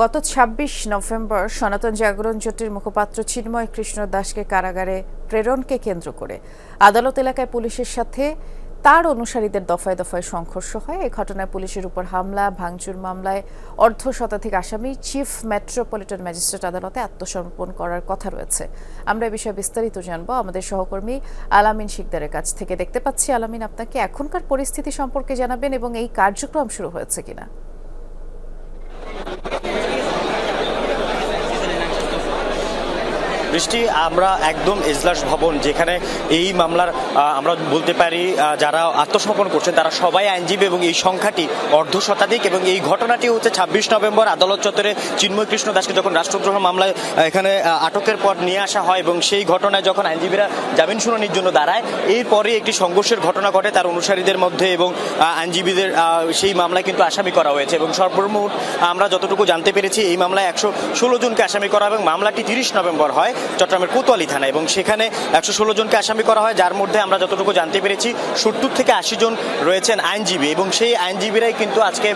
গত ২৬ নভেম্বর সনাতন জাগরণ জোটের মুখপাত্র চিন্ময় কৃষ্ণ দাসকে কারাগারে প্রেরণকে কেন্দ্র করে। আদালত এলাকায় পুলিশের সাথে তার অনুসারীদের দফায় দফায় সংঘর্ষ হয়। এই ঘটনায় পুলিশের উপর হামলা, ভাঙচুর মামলায় অর্ধ শতাধিক আসামি, চিফ মেট্রোপলিটন ম্যাজিস্ট্রেট আদালতে আত্মসমর্পণ করার কথা রয়েছে। আমরা এই বিষয়ে বিস্তারিত জানব। আমাদের সহকর্মী আলামিন শিকদারের কাছ থেকে দেখতে পাচ্ছি। আলামিন, আপনাকে এখনকার পরিস্থিতি সম্পর্কে জানাবেন এবং এই কার্যক্রম শুরু হয়েছে কিনা? বৃষ্টি আমরা একদম এজলাস ভবন, যেখানে এই মামলার আমরা বলতে পারি যারা আত্মসমর্পণ করছেন, তারা সবাই আইনজীবী এবং এই সংখ্যাটি অর্ধ শতাধিক এবং এই ঘটনাটি হচ্ছে ছাব্বিশ নভেম্বর আদালত চত্বরে চিন্ময় কৃষ্ণ দাসকে যখন রাষ্ট্রদ্রোহ মামলায় এখানে আটকের পর নিয়ে আসা হয় এবং সেই ঘটনায় যখন আইনজীবীরা জামিন শুনানির জন্য দাঁড়ায় এরপরে একটি সংঘর্ষের ঘটনা ঘটে তার অনুসারীদের মধ্যে এবং আইনজীবীদের সেই মামলায় কিন্তু আসামি করা হয়েছে এবং সর্বমোট আমরা যতটুকু জানতে পেরেছি, এই মামলায় একশো ষোলো জনকে আসামি করা এবং মামলাটি তিরিশ নভেম্বর হয়। চট্টগ্রামের কোতোয়ালি থানা এবং সেখানে একশো ষোলো জনকে আসামি করা হয়। যার মধ্যে আমরা যতটুকু জানতে পেরেছি, সত্তর থেকে আশি জন রয়েছেন আইনজীবী এবং সেই আইনজীবীরাই কিন্তু আজকে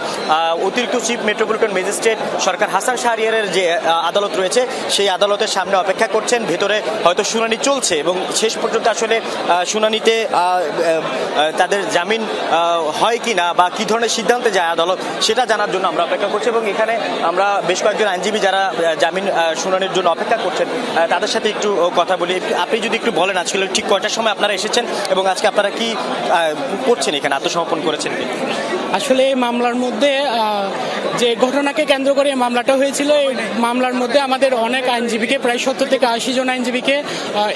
অতিরিক্ত chief metropolitan magistrate Sarkar Hasan শাহরিয়ারের যে আদালত রয়েছে, সেই আদালতের সামনে অপেক্ষা করছেন। ভেতরে হয়তো শুনানি চলছে এবং শেষ পর্যন্ত আসলে শুনানিতে তাদের জামিন হয় কি না বা কি ধরনের সিদ্ধান্তে যায় আদালত, সেটা জানার জন্য আমরা অপেক্ষা করছি এবং এখানে আমরা বেশ কয়েকজন আইনজীবী যারা জামিন শুনানির জন্য অপেক্ষা করছেন তাদের সাথে একটু কথা বলি। আপনি যদি একটু বলেন আজকে ঠিক কয়টার সময় আপনারা এসেছেন এবং আজকে আপনারা কি করছেন এখানে আত্মসমর্পণ করেছেন আসলে এই মামলার মধ্যে যে ঘটনাকে কেন্দ্র করে এই মামলাটা হয়েছিল এই মামলার মধ্যে আমাদের অনেক আইনজীবীকে প্রায় সত্তর থেকে আশি জন আইনজীবীকে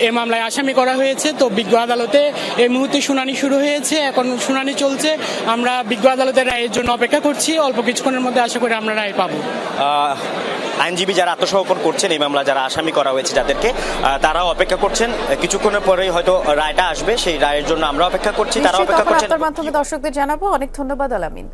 এই মামলায় আসামি করা হয়েছে। তো বিজ্ঞ আদালতে এই মুহূর্তে শুনানি শুরু হয়েছে এখন শুনানি চলছে। আমরা বিজ্ঞ আদালতের রায়ের জন্য অপেক্ষা করছি অল্প কিছুক্ষণের মধ্যে আশা করি আমরা রায় পাবো। আইনজীবী যারা আত্মসমর্পণ করছেন এই মামলা যারা আসামি করা হয়েছে যাদেরকে তারাও অপেক্ষা করছেন। কিছুক্ষণের পরেই হয়তো রায়টা আসবে সেই রায়ের জন্য আমরা অপেক্ষা করছি তারা অপেক্ষা করছেন। মাধ্যমে দর্শকদের জানাব। অনেক ধন্যবাদ আলামিন।